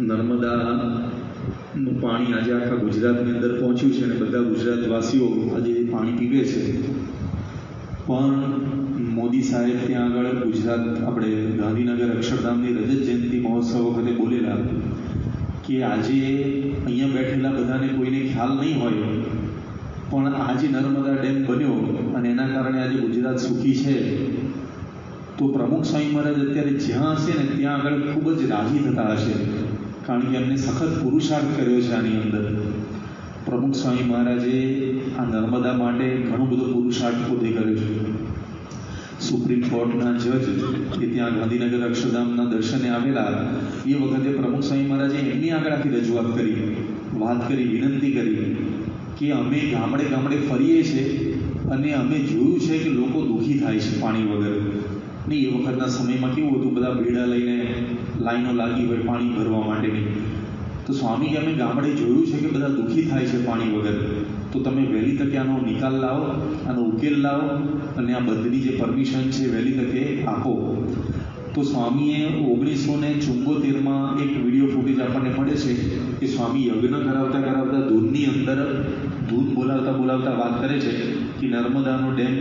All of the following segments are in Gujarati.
નર્મદાનું પાણી આજે આખા ગુજરાતની અંદર પહોંચ્યું છે અને બધા ગુજરાતવાસીઓ આજે એ પાણી પીવે છે. પણ મોદી સાહેબ ત્યાં આગળ ગુજરાત આપણે ગાંધીનગર અક્ષરધામની રજત જયંતિ મહોત્સવ વખતે બોલેલા કે આજે અહીંયા બેઠેલા બધાને કોઈને ખ્યાલ નહીં હોય, પણ આજે નર્મદા ડેમ બન્યો અને એના કારણે આજે ગુજરાત સુખી છે. તો પ્રમુખ સ્વામી મહારાજ અત્યારે જ્યાં હશે ને ત્યાં આગળ ખૂબ જ રાજી થતા હશે. કારણ કે એમને સખત પુરુષાર્થ કર્યો છે આની અંદર. પ્રમુખ સ્વામી મહારાજે આ નર્મદા માટે ઘણો બધો પુરુષાર્થ પોતે કર્યો છે. સુપ્રીમ કોર્ટના જજ કે ત્યાં ગાંધીનગર અક્ષરધામના દર્શને આવેલા, એ વખતે પ્રમુખ સ્વામી મહારાજે એમની આગળ આખી રજૂઆત કરી, વાત કરી, વિનંતી કરી કે અમે ગામડે ગામડે ફરીએ છીએ અને અમે જોયું છે કે લોકો દુઃખી થાય છે પાણી વગર. ને એ વખતના સમયમાં કેવું હતું? બધા ભેડા લઈને લાઈનો લાગી હોય, પાણી ભરવા માટેની તો સ્વામી અમે ગામડે જોયું છે કે બધા દુઃખી થાય છે પાણી વગર. તો તમે વહેલી તકે આનો નિકાલ લાવો, આનો ઉકેલ લાવો અને આ બંધની જે પરમિશન છે, વહેલી તકે આપો. તો સ્વામીએ ઓગણીસો ને ચુંબોતેરમાં એક વીડિયો ફૂટેજ આપણને મળે છે કે સ્વામી યજ્ઞ કરાવતા કરાવતા ધૂનની અંદર ધૂન બોલાવતા બોલાવતા વાત કરે છે કે નર્મદાનો ડેમ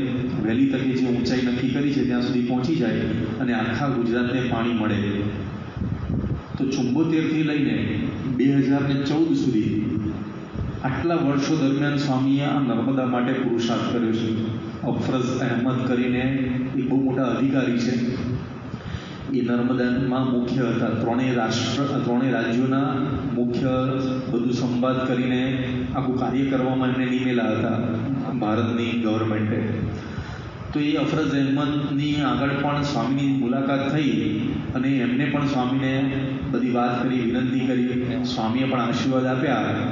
વહેલી તકે જે ઊંચાઈ નક્કી કરી છે, ત્યાં સુધી પહોંચી જાય અને આખા ગુજરાતને પાણી મળે. તો ચુંબોતેરથી લઈને બે હજાર ને ચૌદ સુધી આટલા વર્ષો દરમિયાન સ્વામીએ આ નર્મદા માટે પુરુષાર્થ કર્યો છે. અફરઝ અહેમદ કરીને એ બહુ મોટા અધિકારી છે. એ નર્મદામાં મુખ્ય હતા. ત્રણેય રાષ્ટ્ર, ત્રણેય રાજ્યોના મુખ્ય બધું સંવાદ કરીને આખું કાર્ય કરવામાં એમને નિમેલા હતા ભારતની ગવર્મેન્ટે તો એ અફરજ અહેમદની આગળ પણ સ્વામીની મુલાકાત થઈ અને એમને પણ સ્વામીને બધી વાત કરી, વિનંતી કરી. સ્વામીએ પણ આશીર્વાદ આપ્યા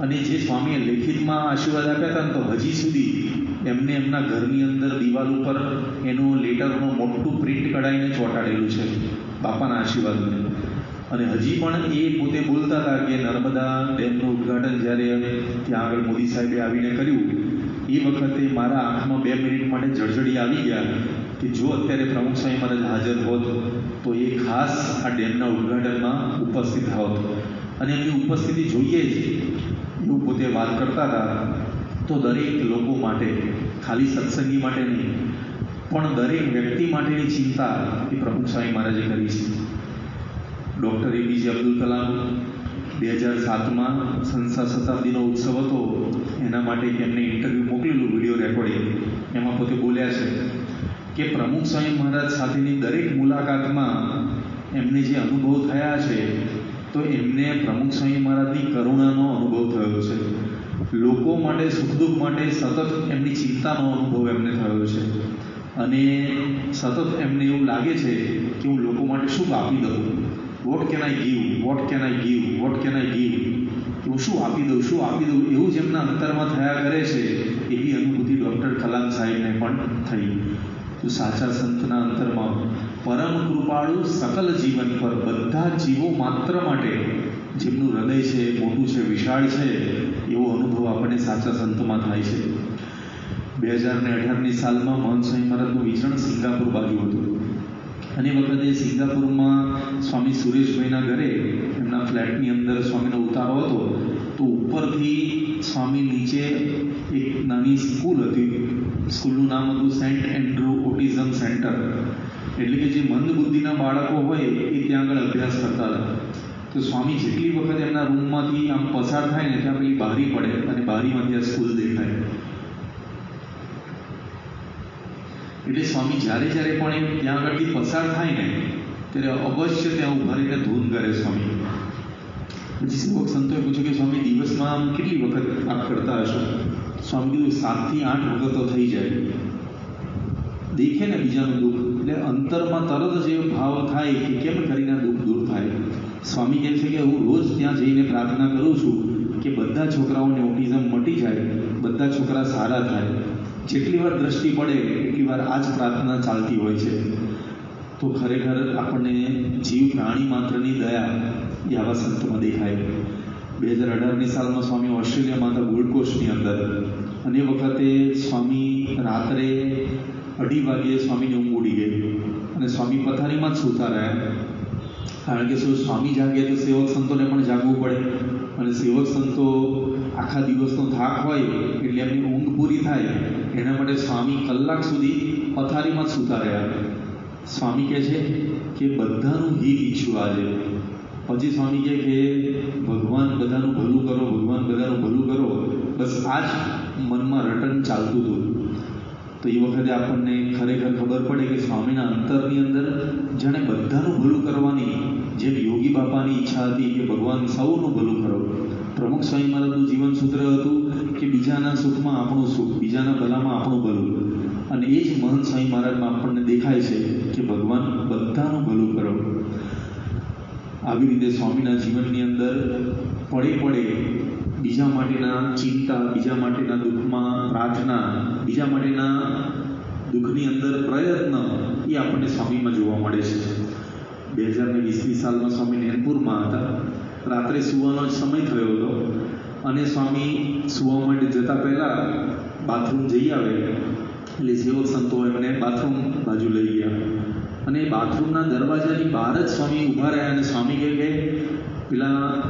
અને જે સ્વામીએ લેખિતમાં આશીર્વાદ આપ્યા હતા તો હજી સુધી એમને એમના ઘરની અંદર દિવાલ ઉપર એનું લેટરનું મોટું પ્રિન્ટ કઢાવીને ચોંટાડેલું છે બાપાના આશીર્વાદને. અને હજી પણ એ પોતે બોલતા હતા કે નર્મદા ડેમનું ઉદ્ઘાટન જ્યારે ત્યાં આગળ મોદી સાહેબે આવીને કર્યું એ વખતે મારા આંખમાં બે મિનિટ માટે જળજડી આવી ગયા કે જો અત્યારે પ્રમુખ સ્વામી મહારાજ હાજર હોત તો એ ખાસ આ ડેમના ઉદ્ઘાટનમાં ઉપસ્થિત હોત. અને એમની ઉપસ્થિતિ જોઈએ જ. એવું પોતે વાત કરતા હતા. તો દરેક લોકો માટે, ખાલી સત્સંગી માટે નહીં, પણ દરેક વ્યક્તિ માટેની ચિંતા એ પ્રમુખ સ્વામી મહારાજે કરી છે. ડૉક્ટર એપીજે અબ્દુલ કલામ બે હજાર સાતમાં સંસદ શતાબ્દીનો ઉત્સવ હતો. એના માટે એમને ઇન્ટરવ્યૂ મોકલેલું વીડિયો રેકોર્ડિંગ એમાં પોતે બોલ્યા છે કે પ્રમુખ સ્વામી મહારાજ સાથેની દરેક મુલાકાતમાં એમને જે અનુભવ થયા છે, તો એમને પ્રમુખ સ્વામી મહારાજની કરુણાનો અનુભવ થયો છે. લોકો માટે સુખ માટે સતત એમની ચિંતાનો અનુભવ એમને થયો છે. અને સતત એમને એવું લાગે છે કે હું લોકો માટે શું આપી દઉં? What can I give what can I give what can I give હું શું આપી દઉં? શું આપી દઉં? એવું જ એમના અંતરમાં થયા કરે છે. એવી અનુભૂતિ ડૉક્ટર કલામ સાહેબને પણ થઈ. તો સાચા સંતના અંતરમાં, પરમ કૃપાળુ સકલ જીવન પર બધા જીવો માત્ર માટે, જેમનું હૃદય છે મોટું છે, વિશાળ છે, એવો અનુભવ આપણને સાચા સંતમાં થાય છે. બે હજાર ને અઢારની સાલમાં મહંત સ્વામી મહારાજનું વિચરણ સિંગાપુર બાજુ હતું. અને વખતે સિંગાપુરમાં સ્વામી સુરેશભાઈના ઘરે એમના ફ્લેટની અંદર સ્વામીનો ઉતારો હતો. તો ઉપરથી સ્વામી નીચે એક નાની સ્કૂલ હતી. સ્કૂલનું નામ હતું સેન્ટ એન્ડ્રુ ઓટિઝમ સેન્ટર. એટલે કે જે મંદ બુદ્ધિના બાળકો હોય એ ત્યાં આગળ અભ્યાસ કરતા હતા. તો સ્વામી જેટલી વખત એમના રૂમમાંથી આમ પસાર થાય ને ત્યાં પેલી બારી પડે અને બારીમાંથી આ સ્કૂલ દેખાય. એટલે સ્વામી જ્યારે જ્યારે પણ ત્યાં આગળથી પસાર થાય ને, ત્યારે અવશ્ય ત્યાં ઊભા રહીને ધૂન કરે સ્વામી. પછી સંતોએ પૂછ્યું કે સ્વામી, દિવસમાં આમ કેટલી વખત આપ કરતા હશો? સ્વામી કીધું, સાતથી આઠ વખત તો થઈ જાય. દેખે ને બીજાનું દુઃખ. એટલે અંતરમાં તરત જ એ ભાવ થાય કે કેમ કરીને દુઃખ દૂર થાય? સ્વામી કહે છે કે હું રોજ ત્યાં જઈને પ્રાર્થના કરું છું કે બધા છોકરાઓને ઓટિઝમ મટી જાય, બધા છોકરા સારા થાય. જેટલી વાર દ્રષ્ટિ પડે, એટલી વાર આ જ પ્રાર્થના ચાલતી હોય છે. તો ખરેખર આપણને જીવ પ્રાણી માત્રની દયા એ સંતમાં દેખાય બે હજાર અઢારની સાલમાં સ્વામી ઓસ્ટ્રેલિયામાં હતા ગોલ્ડ કોસ્ટની અંદર અને વખતે સ્વામી રાત્રે અઢી વાગ્યે સ્વામીની ઊંઘ ઉડી ગઈ. અને સ્વામી પથારીમાં જ સૂતા રહ્યા. કારણ કે શું, સ્વામી જાગે તો સેવક સંતોને પણ જાગવું પડે. અને સેવક સંતો આખા દિવસનો થાક હોય એટલે એમની ઊંઘ પૂરી થાય. એના માટે સ્વામી કલાક સુધી પથારીમાં જ સૂતા રહ્યા. સ્વામી કહે છે કે બધાનું હિત ઈચ્છું આજે. પછી સ્વામી કહે કે, ભગવાન બધાનું ભલું કરો, ભગવાન બધાનું ભલું કરો. બસ આ જ મનમાં રટન ચાલતું હતું. તો એ વખતે આપણને ખરેખર ખબર પડે કે સ્વામીના અંતરની અંદર જાણે બધાનું ભલું કરવાની જેમ યોગી બાપાની ઈચ્છા હતી કે ભગવાન સૌનું ભલું કરો. પ્રમુખ સ્વામી મહારાજનું જીવન સૂત્ર હતું કે બીજાના સુખમાં આપણું સુખ, બીજાના ભલામાં આપણું ભલું. અને એ જ મહંત સ્વામી મહારાજમાં આપણને દેખાય છે કે ભગવાન બધાનું ભલું કરો. આવી રીતે સ્વામીના જીવનની અંદર પડે પડે બીજા માટેના ચિંતા, બીજા માટેના દુઃખમાં પ્રાર્થના, બીજા માટેના દુઃખની અંદર પ્રયત્ન એ આપણને સ્વામીમાં જોવા મળે છે. બે હજાર ને વીસની સાલમાં સ્વામી નેનપુરમાં હતા. રાત્રે સુવાનો જ સમય થયો હતો અને સ્વામી સુવા માટે જતા પહેલાં બાથરૂમ જઈ આવે. એટલે જેવો સંતો એમને બાથરૂમ બાજુ લઈ ગયા. અને બાથરૂમના દરવાજાની બહાર જ સ્વામી ઊભા રહ્યા અને સ્વામી કહે કે, પેલા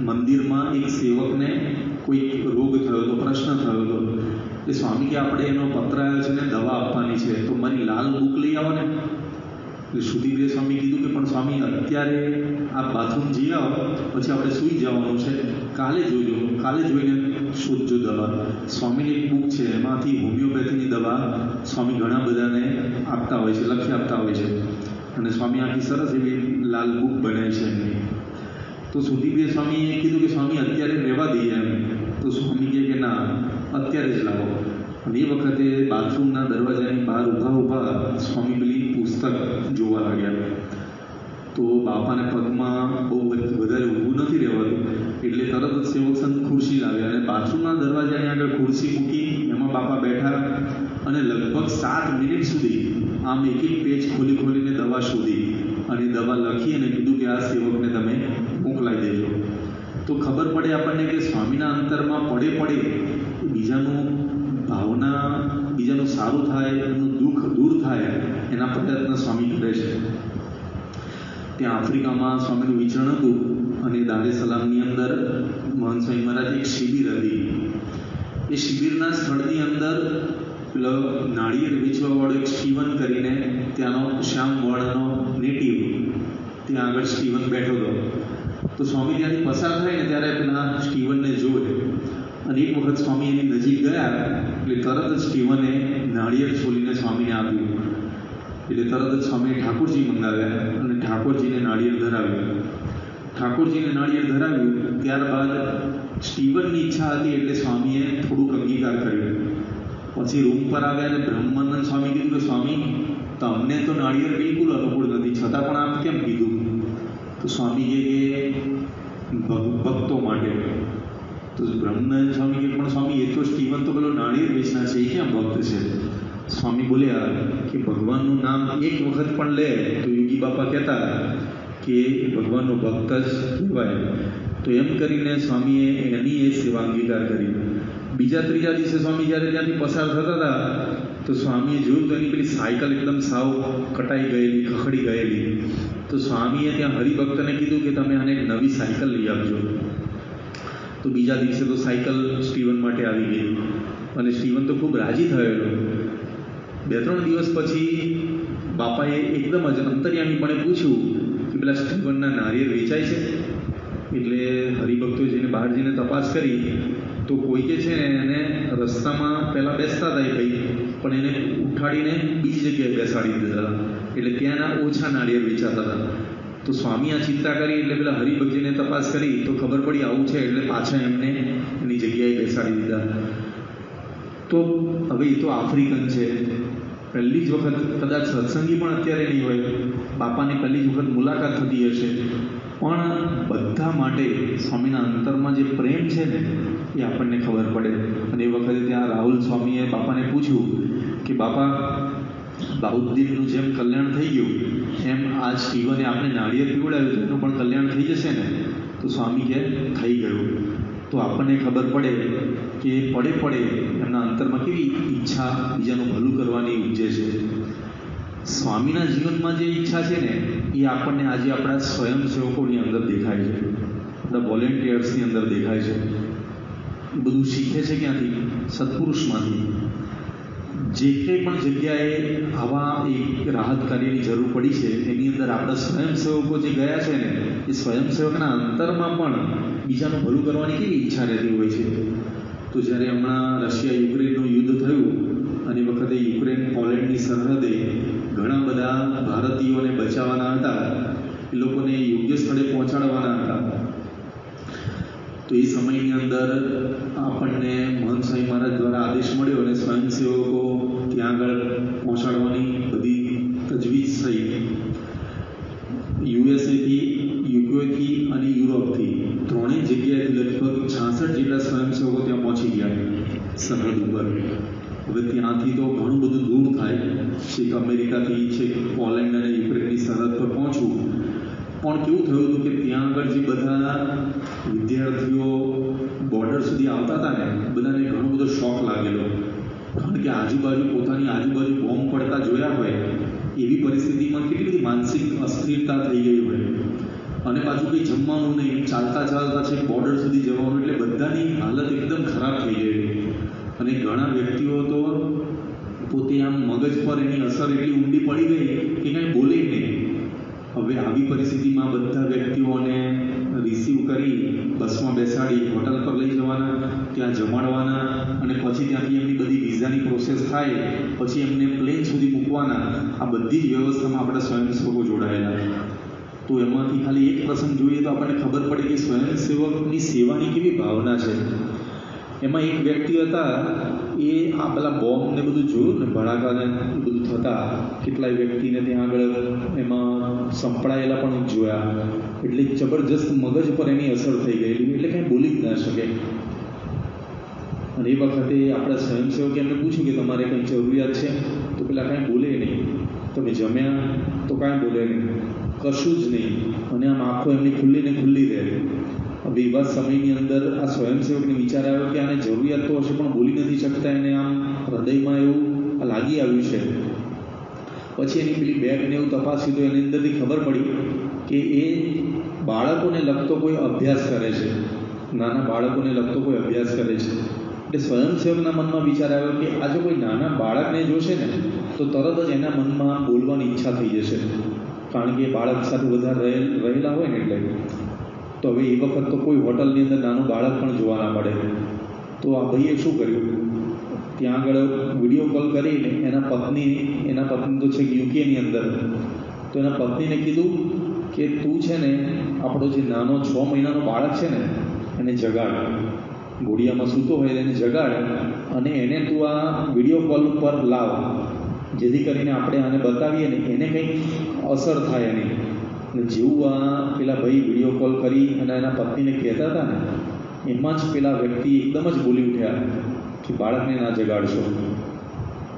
મંદિરમાં એક સેવકને કોઈ રોગ થયો હતો, પ્રશ્ન થયો હતો. એ સ્વામી કે, આપણે એનો પત્ર આવ્યો છે ને દવા આપવાની છે, તો મારી લાલ બુક લઈ આવો ને. એટલે સુધીદેવ સ્વામી કીધું કે, પણ સ્વામી, અત્યારે આ બાથરૂમ જઈ આવો, પછી આપણે સૂઈ જવાનું છે. કાલે જોજો, કાલે જોઈને શોધજો દવા સ્વામીની એક બુક છે. એમાંથી હોમિયોપેથીની દવા સ્વામી ઘણા બધાને આપતા હોય છે, લખી આપતા હોય છે. અને સ્વામી આખી સરસ એવી લાલ બુક બનાવી છે એમની. તો સુધીદેવ સ્વામીએ કીધું કે સ્વામી અત્યારે રહેવા દઈએ એમ. તો સ્વામી કહે કે ના, અત્યારે જ લાવો. અને એ વખતે બાથરૂમના દરવાજાની બહાર ઊભા ઊભા સ્વામી પેલી પુસ્તક જોવા લાગ્યા. તો બાપાને પગમાં બહુ વધારે ઊભું નથી રહેવાતું. એટલે તરત જ સેવક સંત ખુરશી લાવ્યા અને બાથરૂમના દરવાજાની આગળ ખુરશી મૂકી એમાં બાપા બેઠા અને લગભગ સાત મિનિટ સુધી આમ એક એક પેજ ખોલી ખોલીને દવા શોધી અને દવા લખી અને કીધું કે આ સેવકને તમે મોકલાઈ દેજો. તો ખબર પડે આપણને કે સ્વામીના અંતરમાં પડે પડે બીજાનું ભાવના, બીજાનું સારું થાય, એનું દુઃખ દૂર થાય એના પ્રયત્ન સ્વામી કરે છે. ત્યાં આફ્રિકામાં સ્વામીનું વિચરણ હતું અને દારે સલામની અંદર મહંત સ્વામી મહારાજ એક શિબિર હતી. એ શિબિરના સ્થળની અંદર પેલો નાળિયેર વેચવાવાળો એક સ્ટીવન કરીને ત્યાંનો શ્યામ વર્ણનો નેટિવ, ત્યાં આગળ સ્ટીવન બેઠો હતો. તો સ્વામી ત્યાંથી પસાર થાય ને ત્યારે પેલા સ્ટીવનને જોવે અને એક વખત સ્વામી એની નજીક ગયા એટલે તરત જ સ્ટીવને નાળિયેર છોલીને સ્વામીને આપ્યું. એટલે તરત જ સ્વામીએ ઠાકોરજી મંગાવ્યા. ઠાકોરજીને નાળિયેર ધરાવ્યું. ઠાકોરજીને નાળિયેર ધરાવ્યું, ત્યારબાદ સ્ટીવનની ઈચ્છા હતી એટલે સ્વામીએ થોડુંક અંગીકાર કર્યો. પછી રૂમ પર આવ્યા અને બ્રહ્માનંદ સ્વામી કીધું કે, સ્વામી, તમને તો નાળિયેર બિલકુલ અનુકૂળ નથી, છતાં પણ આપ કેમ કીધું? તો સ્વામી કે ભક્તો માટે. તો બ્રહ્માનંદ સ્વામી કે પણ સ્વામી, એ તો સ્ટીવન તો પેલો નાળિયેર વેચના છે, એ ક્યાં ભક્ત છે? સ્વામી બોલ્યા કે, ભગવાનનું નામ એક વખત પણ લે, તો યોગી બાપા કહેતા કે એ ભગવાનનો ભક્ત જ કહેવાય તો એમ કરીને સ્વામીએ એની એ સેવા અંગીકાર કરી બીજા ત્રીજા દિવસે સ્વામી જ્યારે ત્યાંથી પસાર થતા હતા તો સ્વામીએ જોયું તો એની પેલી સાયકલ એકદમ સાવ કટાઈ ગયેલી, ખખડી ગયેલી. તો સ્વામીએ ત્યાં હરિભક્તને કીધું કે તમે આને એક નવી સાયકલ લઈ આપજો. તો બીજા દિવસે તો સાયકલ સ્ટીવન માટે આવી ગઈ. અને સ્ટીવન તો ખૂબ રાજી થયેલો. બે ત્રણ દિવસ પછી બાપાએ એકદમ જ અંતર્યામીપણે પૂછ્યું કે પેલા સ્ટીવનના નારિયેળ વેચાય છે? એટલે હરિભક્તો જઈને બહાર જઈને તપાસ કરી. તો કોઈ કે છે ને એને રસ્તામાં પહેલાં બેસતા હતા એ ભાઈ, પણ એને ઉઠાડીને બીજી જગ્યાએ બેસાડી દીધા એટલે ત્યાંના ઓછા નાળિયેર વેચાતા હતા. તો સ્વામી આ ચિંતા કરી એટલે પેલા હરિભક્તિને તપાસ કરી. તો ખબર પડી આવું છે એટલે પાછા એમને એની જગ્યાએ બેસાડી દીધા. તો હવે એ તો આફ્રિકન છે. પહેલી જ વખત કદાચ સત્સંગી પણ અત્યારે નહીં હોય, બાપાની પહેલી જ વખત મુલાકાત થતી હશે. પણ બધા માટે સ્વામીના અંતરમાં જે પ્રેમ છે ને, એ આપણને ખબર પડે. અને એ વખતે ત્યાં રાહુલ સ્વામીએ બાપાને પૂછ્યું કે, બાપા, બાઉદ્દીનનું જેમ કલ્યાણ થઈ ગયું, એમ આ સ્ટીવને આપણે નાળિયેર પીવડાવ્યું એનું પણ કલ્યાણ થઈ જશે ને? તો સ્વામી કે થઈ ગયું. તો આપણને ખબર પડે કે પડે પડે અંતરમાં કેવી ઈચ્છા બીજાનું ભલું કરવાની ઉપજે છે સ્વામીના જીવનમાં જે ઈચ્છા છે ને એ આપણને આજે આપણા સ્વયંસેવકોની અંદર દેખાય છે આપણા વોલેન્ટિયર્સની અંદર દેખાય છે બધું શીખે છે ક્યાંથી સત્પુરુષમાંથી જે કંઈ પણ જગ્યાએ આવા એક રાહત કાર્યની જરૂર પડી છે એની અંદર આપણા સ્વયંસેવકો જે ગયા છે ને એ સ્વયંસેવકના અંતરમાં પણ બીજાનું ભલું કરવાની કેવી ઈચ્છા રહેતી હોય છે તો જ્યારે હમણાં રશિયા યુક્રેનનું યુદ્ધ થયું, અને વખતે યુક્રેન પોલેન્ડની સરહદે ઘણા બધા ભારતીયોને બચાવવાના હતા, એ લોકોને યોગ્ય સ્થળે પહોંચાડવાના હતા. તો એ સમયની અંદર આપણને મહંત સ્વામી મહારાજ દ્વારા આદેશ મળ્યો અને સ્વયંસેવકો ત્યાં આગળ પહોંચાડવાની કેવું થયું હતું કે ત્યાં આગળ જે બધા વિદ્યાર્થીઓ બોર્ડર સુધી આવતા હતા ને, બધાને ઘણો બધો શોખ લાગેલો. કારણ કે આજુબાજુ પોતાની આજુબાજુ બોમ્બ પડતા જોયા હોય, એવી પરિસ્થિતિમાં કેટલી બધી માનસિક અસ્થિરતા થઈ ગઈ હોય. અને પાછું કંઈ જમવાનું નહીં, ચાલતા ચાલતા છે બોર્ડર સુધી જવાનું એટલે બધાની હાલત એકદમ ખરાબ થઈ ગઈ. અને ઘણા વ્યક્તિઓ તો પોતે આમ મગજ પર એની અસર એટલી ઊંડી પડી ગઈ કે કાંઈ બોલે નહીં. હવે આવી પરિસ્થિતિમાં બધા વ્યક્તિઓને રિસીવ કરી બસમાં બેસાડી હોટલ પર લઈ જવાના, ત્યાં જમાડવાના અને પછી ત્યાંથી એમની બધી વિઝાની પ્રોસેસ થાય, પછી એમને પ્લેન સુધી મૂકવાના, આ બધી જ વ્યવસ્થામાં આપણા સ્વયંસેવકો જોડાયેલા. તો એમાંથી ખાલી એક પ્રસંગ જોઈએ તો આપણને ખબર પડે કે સ્વયંસેવકની સેવાની કેવી ભાવના છે. એમાં એક વ્યક્તિ હતા એ આ પેલા બોમ્બ ને બધું જોયું ને ભડાકાને એ બધું થતા કેટલાય વ્યક્તિને ત્યાં આગળ એમાં સંપળાયેલા પણ જોયા. એટલે જબરજસ્ત મગજ પર એની અસર થઈ ગયેલી એટલે કાંઈ બોલી જ ના શકે. અને એ વખતે આપણા સ્વયંસેવકે એમને પૂછ્યું કે તમારે કંઈ જરૂરિયાત છે? તો પેલા કાંઈ બોલે નહીં. તમે જમ્યા તો કાંઈ બોલે નહીં. કશું જ નહીં. અને આમ આંખો એમની ખુલ્લી ને ખુલ્લી રહે. એવા સમયની અંદર આ સ્વયંસેવકને વિચાર આવ્યો કે આને જરૂરિયાત તો હશે, પણ બોલી નથી શકતા એને આમ હૃદયમાં એવું લાગી આવ્યું છે. પછી એની પેલી બેગને એવું તપાસ્યું તો એની અંદરથી ખબર પડી કે એ બાળકોને લગતો કોઈ અભ્યાસ કરે છે. નાના બાળકોને લગતો કોઈ અભ્યાસ કરે છે. એટલે સ્વયંસેવકના મનમાં વિચાર આવ્યો કે આ જો કોઈ નાના બાળકને જોશે ને, તો તરત જ એના મનમાં બોલવાની ઈચ્છા થઈ જશે. કારણ કે બાળક સાથે વધારે રહેલા હોય ને એટલે. તો હવે એ વખત તો કોઈ હોટલની અંદર નાનું બાળક પણ જોવા ના મળે. તો આ ભાઈએ શું કર્યું? ત્યાં આગળ વીડિયો કોલ કરીને એના પત્ની એના પત્ની તો છે યુકેની અંદર. તો એના પત્નીને કીધું કે તું છે ને આપણો જે નાનો છ મહિનાનો બાળક છે ને, એને જગાડ. ઘોડિયામાં સૂતો હોય એને જગાડ અને એને તું આ વીડિયો કોલ ઉપર લાવ. જેથી કરીને આપણે આને બતાવીએ ને એને કંઈક અસર થાય એની અને જેવું આ પેલા ભાઈ વીડિયો કોલ કરી અને એના પત્નીને કહેતા હતા ને, એમાં જ પેલા વ્યક્તિ એકદમ જ બોલી ઉઠ્યા કે બાળકને ના જગાડશો.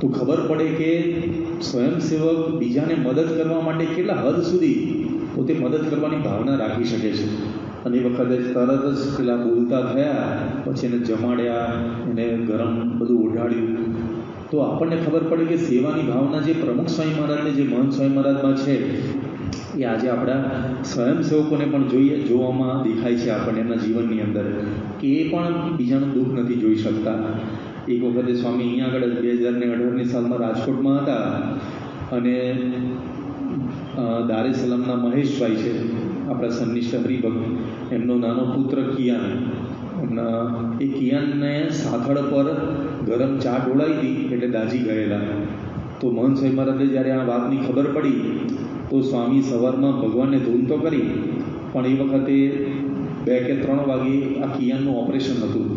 તો ખબર પડે કે સ્વયંસેવક બીજાને મદદ કરવા માટે કેટલા હદ સુધી પોતે મદદ કરવાની ભાવના રાખી શકે છે. અને એ વખતે તરત જ પેલા બોલતા થયા, પછી એને જમાડ્યા, એને ગરમ બધું ઓઢાડ્યું. તો આપણને ખબર પડે કે સેવાની ભાવના જે પ્રમુખ સ્વામી મહારાજને જે મહંત સ્વામી મહારાજમાં છે એ આજે આપણા સ્વયંસેવકોને પણ જોઈએ, જોવામાં દેખાય છે આપણને એમના જીવનની અંદર કે એ પણ બીજાનું દુઃખ નથી જોઈ શકતા. એક વખતે સ્વામી અહીંયા આગળ બે હજાર ને અઢારની સાલમાં રાજકોટમાં હતા અને દારે સલામના મહેશભાઈ છે, આપણા સન્નિષ્ઠ હરિભક્ત. એમનો નાનો પુત્ર કિયાન. એમના, એ કિયાનને સાથળ પર ગરમ ચા ઢોળાઈ હતી, એટલે દાજી ગયેલા. તો મહંત સાહેબ જ્યારે આ વાતની ખબર પડી તો સ્વામી સવારમાં ભગવાનને ધૂન તો કરી, પણ એ વખતે બે કે ત્રણ વાગે આ કિયાનનું ઓપરેશન હતું.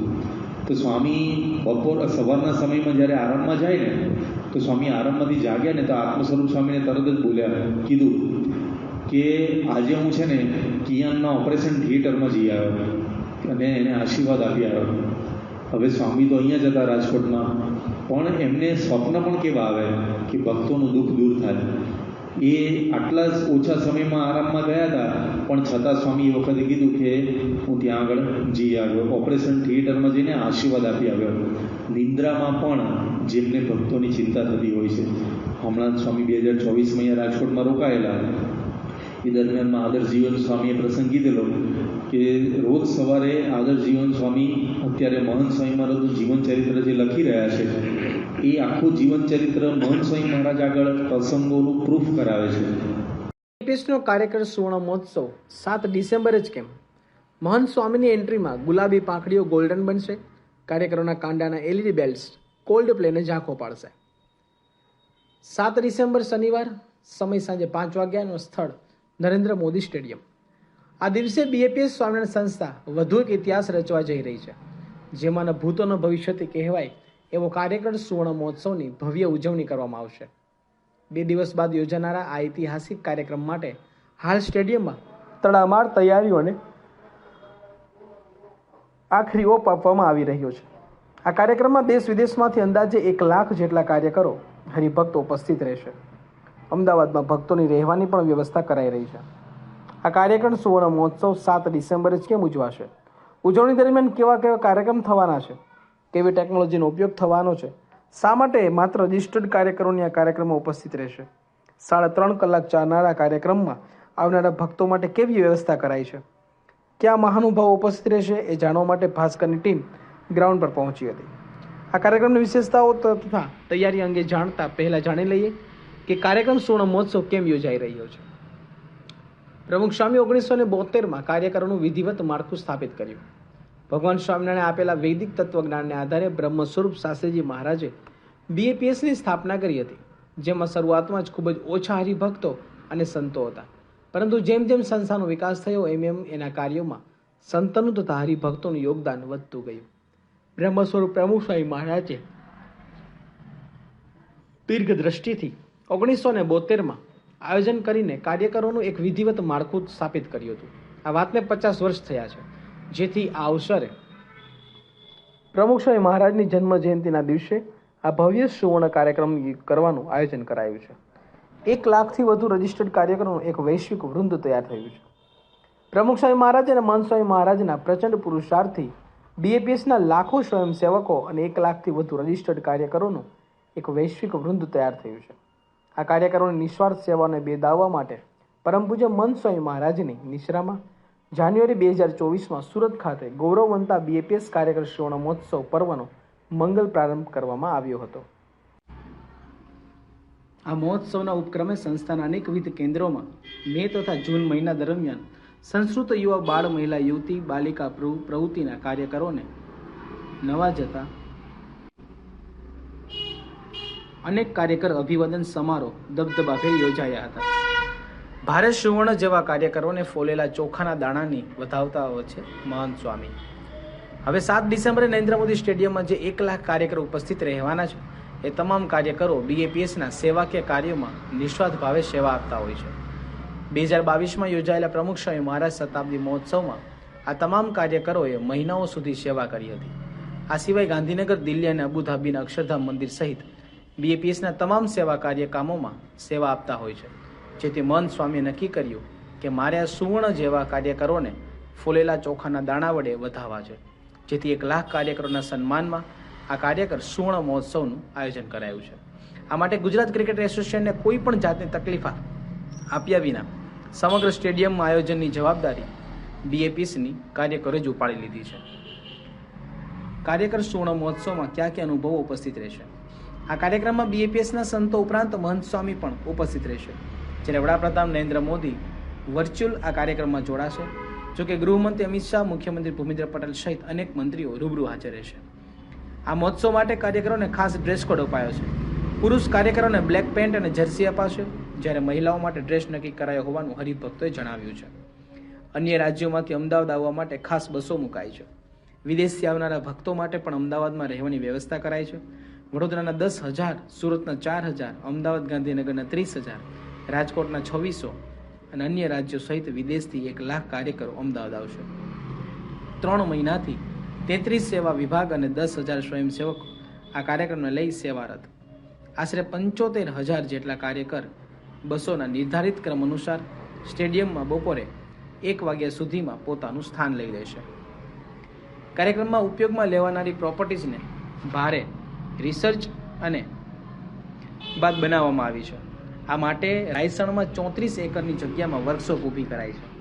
તો સ્વામી બપોર, સવારના સમયમાં જ્યારે આરામમાં જાય ને, તો સ્વામી આરામમાંથી જાગ્યા ને તો આત્મસ્વરૂપ સ્વામીને તરત જ બોલ્યા, કીધું કે આજે હું છે ને કિયાનના ઓપરેશન થિયેટરમાં જઈ આવ્યો અને એને આશીર્વાદ આપી આવ્યો. હવે સ્વામી તો અહીંયા જ હતા રાજકોટમાં, પણ એમને સ્વપ્ન પણ કેવા આવે કે ભક્તોનું દુઃખ દૂર થાય. એ આટલા જ ઓછા સમયમાં આરામમાં ગયા હતા. પણ છતાં સ્વામી એ વખતે કીધું કે હું ત્યાં આગળ જઈ આવ્યો. ઓપરેશન થિયેટરમાં જઈને આશીર્વાદ આપી આવ્યો. નિંદ્રામાં પણ જેમને ભક્તોની ચિંતા થતી હોય છે. હમણાં સ્વામી બે હજાર ચોવીસમાં અહીંયા રાજકોટમાં રોકાયેલા. એ દરમિયાનમાં આદર જીવન સ્વામીએ પ્રસંગ કીધેલો કે રોજ સવારે આદર્શ જીવન સ્વામી અત્યારે મહંત સ્વામી મહારાજનું જીવન ચરિત્ર જે લખી રહ્યા છે એ આખું જીવન ચરિત્ર મહંત સ્વામી મહારાજ આગળ પ્રસંગોનું પ્રૂફ કરાવે છે. ટેસ્ટનો કાર્યક્રમ સુવર્ણ મહોત્સવ, સાત ડિસેમ્બર જ કેમ? મહંત સ્વામીની એન્ટ્રીમાં ગુલાબી પાંખડીઓ ગોલ્ડન બનશે, કાર્યક્રમના કાંડાના એલઈડી બેલ્ટ્સ કોલ્ડ પ્લેને ઝાંખો પાડશે. સાત ડિસેમ્બર શનિવાર, સમય સાંજે પાંચ વાગ્યાનો સ્થળ, નરેન્દ્ર મોદી સ્ટેડિયમ. આ દિવસે બીએપીએસ સ્વામિનારાયણ સંસ્થા વધુ એક ઇતિહાસ રચવા જઈ રહી છે જેમાંના ભૂતોનો ભવિષ્યથી કહેવાય એવો કાર્યક્રમ સુવર્ણ મહોત્સવની ભવ્ય ઉજવણી કરવામાં આવશે. બે દિવસ બાદ યોજાનારા આ ઐતિહાસિક કાર્યક્રમ માટે હાલ સ્ટેડિયમમાં તડામાર તૈયારીઓને આખરી ઓપ આપવામાં આવી રહ્યો છે. આ કાર્યક્રમમાં દેશ વિદેશમાંથી અંદાજે એક લાખ જેટલા કાર્યકરો હરિભક્તો ઉપસ્થિત રહેશે. અમદાવાદમાં ભક્તોની રહેવાની પણ વ્યવસ્થા કરાઈ રહી છે. આ કાર્યક્રમ સુવર્ણ મહોત્સવ સાત ડિસેમ્બરે જ કેમ ઉજવાશે? ઉજવણી દરમિયાન કેવા કેવા કાર્યક્રમ થવાના છે? કેવી ટેકનોલોજીનો ઉપયોગ થવાનો છે? શા માટે માત્ર રજિસ્ટર્ડ કાર્યકરોની આ કાર્યક્રમમાં ઉપસ્થિત રહેશે? સાડા ત્રણ કલાક ચાલનારા કાર્યક્રમમાં આવનારા ભક્તો માટે કેવી વ્યવસ્થા કરાઈ છે? ક્યાં મહાનુભાવ ઉપસ્થિત રહેશે એ જાણવા માટે ભાસ્કરની ટીમ ગ્રાઉન્ડ પર પહોંચી હતી. આ કાર્યક્રમની વિશેષતાઓ તથા તૈયારી અંગે જાણતા પહેલાં જાણી લઈએ કે કાર્યક્રમ સુવર્ણ મહોત્સવ કેમ યોજાઈ રહ્યો છે. પ્રમુખ સ્વામી ઓગણીસો ને બોતેરમાં કાર્યકરોનું વિધિવત માળખું સ્થાપિત કર્યું. ભગવાન સ્વામિનારાયણે આપેલા વૈદિક તત્વજ્ઞાનને આધારે બ્રહ્મસ્વરૂપ શાસ્ત્રીજી મહારાજે બીએપીએસની સ્થાપના કરી હતી, જેમાં શરૂઆતમાં જ ખૂબ જ ઓછા હરિભક્તો અને સંતો હતા. પરંતુ જેમ જેમ સંસ્થાનો વિકાસ થયો, એમ એમ એના કાર્યોમાં સંતનું તથા હરિભક્તોનું યોગદાન વધતું ગયું. બ્રહ્મ સ્વરૂપ પ્રમુખ સ્વામી મહારાજે દીર્ઘ દ્રષ્ટિથી ઓગણીસો ને બોતેરમાં આયોજન કરીને કાર્યકરોનું એક વિધિવત માળખું સ્થાપિત કર્યું હતું. આ વાતને પચાસ વર્ષ થયા છે. જેથી આ અવસરે પ્રમુખ મહારાજની જન્મ જયંતિના દિવસે આ ભવ્ય સુવર્ણ કાર્યક્રમ કરવાનું આયોજન કરાયું છે. એક લાખથી વધુ રજિસ્ટર્ડ કાર્યક્રમનું એક વૈશ્વિક વૃંદ તૈયાર થયું છે. પ્રમુખ સ્વામી મહારાજ અને મહંત સ્વામી મહારાજના પ્રચંડ પુરુષાર્થથી બીએપીએસના લાખો સ્વયંસેવકો અને એક લાખથી વધુ રજિસ્ટર્ડ કાર્યકરોનું એક વૈશ્વિક વૃંદ તૈયાર થયું છે. આ કાર્યકરોની નિસ્વાર્થ સેવાને બેદાવવા માટે પરમ પૂજ્ય મહંત સ્વામી મહારાજની નિશ્રામાં જાન્યુઆરી બે હજાર ચોવીસમાં સુરત ખાતે ગૌરવવંતા બીએપીએસ કાર્યકર શ્રવણ મહોત્સવ પર્વનો મંગલ પ્રારંભ કરવામાં આવ્યો હતો. આ મહોત્સવના ઉપક્રમે સંસ્થાના અનેકવિધ કેન્દ્રોમાં મે તથા જૂન મહિના દરમિયાન સંસ્કૃત યુવા બાળ, મહિલા, યુવતી, બાલિકા પ્રવૃ- પ્રવૃત્તિના કાર્યકરોને નવા જતા અનેક કાર્યકર અભિવાદન સમારોહ, દબદબાભેર યોજાયા હતા. ભારત સુવર્ણ જેવા કાર્યકરોને ફોલેલા ચોખાના દાણાની વધાવતા હોય છે મહંત સ્વામી. હવે સાત ડિસેમ્બરે નરેન્દ્ર મોદી સ્ટેડિયમમાં જે એક લાખ કાર્યકરો ઉપસ્થિત રહેવાના છે, એ તમામ કાર્યકરો બીએપીએસના સેવાકીય કાર્યોમાં નિસ્વાર્થ ભાવે સેવા આપતા હોય છે. બે હજાર બાવીસમાં યોજાયેલા પ્રમુખ સ્વામી મહારાજ શતાબ્દી મહોત્સવમાં આ તમામ કાર્યકરોએ મહિનાઓ સુધી સેવા કરી હતી. આ સિવાય ગાંધીનગર, દિલ્હી અને અબુધાબીના અક્ષરધામ મંદિર સહિત બીએપીએસના તમામ સેવા કાર્યક્રમોમાં સેવા આપતા હોય છે. જેથી મન સ્વામી નક્કી કર્યું કે મારે આ સુવર્ણ જેવા કાર્યકરોને ફૂલેલા ચોખાના દાણા વડે વધાવવા છે. જેથી એક લાખ કાર્યકરોના સન્માનમાં આ કાર્યકર સુવર્ણ મહોત્સવનું આયોજન કરાયું છે. આ માટે ગુજરાત ક્રિકેટ એસોસિએશનને કોઈ પણ જાતની તકલીફ આપ્યા વિના સમગ્ર સ્ટેડિયમમાં આયોજનની જવાબદારી બીએપીસીની કાર્યકરોએ જ ઉપાડી લીધી છે. કાર્યકર સુવર્ણ મહોત્સવમાં કયા કયા અનુભવો ઉપસ્થિત રહેશે? આ કાર્યક્રમમાં બીએપીએસના સંતો ઉપરાંત મહંત સ્વામી પણ ઉપસ્થિત રહેશે. જ્યારે વડાપ્રધાન નરેન્દ્ર મોદી વર્ચ્યુઅલ આ કાર્યક્રમમાં જોડાશે, જોકે ગૃહમંત્રી અમિત શાહ, મુખ્યમંત્રી ભૂપેન્દ્ર પટેલ સહિત અનેક મંત્રીઓ રૂબરૂ હાજર રહેશે. આ મહોત્સવ માટે કાર્યકરોને ખાસ ડ્રેસ કોડ અપાયો છે. પુરુષ કાર્યકરોને બ્લેક પેન્ટ અને જર્સી અપાશે, જ્યારે મહિલાઓ માટે ડ્રેસ નક્કી કરાયો હોવાનું હરિભક્તોએ જણાવ્યું છે. અન્ય રાજ્યોમાંથી અમદાવાદ આવવા માટે ખાસ બસો મુકાઈ છે. વિદેશથી આવનારા ભક્તો માટે પણ અમદાવાદમાં રહેવાની વ્યવસ્થા કરાઈ છે. વડોદરાના દસ હજાર, સુરતના ચાર હજાર, અમદાવાદ ગાંધીનગરના ત્રીસ હજાર રાજકોટના છવ્વીસો અને અન્ય રાજ્યો સહિત વિદેશથી એક લાખ કાર્યકરો અમદાવાદ આવશે. ત્રણ મહિનાથી તેત્રીસ સેવા વિભાગ અને દસ હજાર સ્વયંસેવકો આ કાર્યક્રમને લઈ સેવારત. આશરે પંચોતેર હજાર જેટલા કાર્યકર બસોના નિર્ધારિત ક્રમ અનુસાર સ્ટેડિયમમાં બપોરે એક વાગ્યા સુધીમાં પોતાનું સ્થાન લઈ લેશે. કાર્યક્રમમાં ઉપયોગમાં લેવાનારી પ્રોપર્ટીઝને ભારે રિસર્ચ અને બાદ બનાવવામાં આવી છે. આ માટે રાયસણમાં ચોત્રીસ એકરની જગ્યામાં વર્કશોપ ઊભી કરાઈ છે.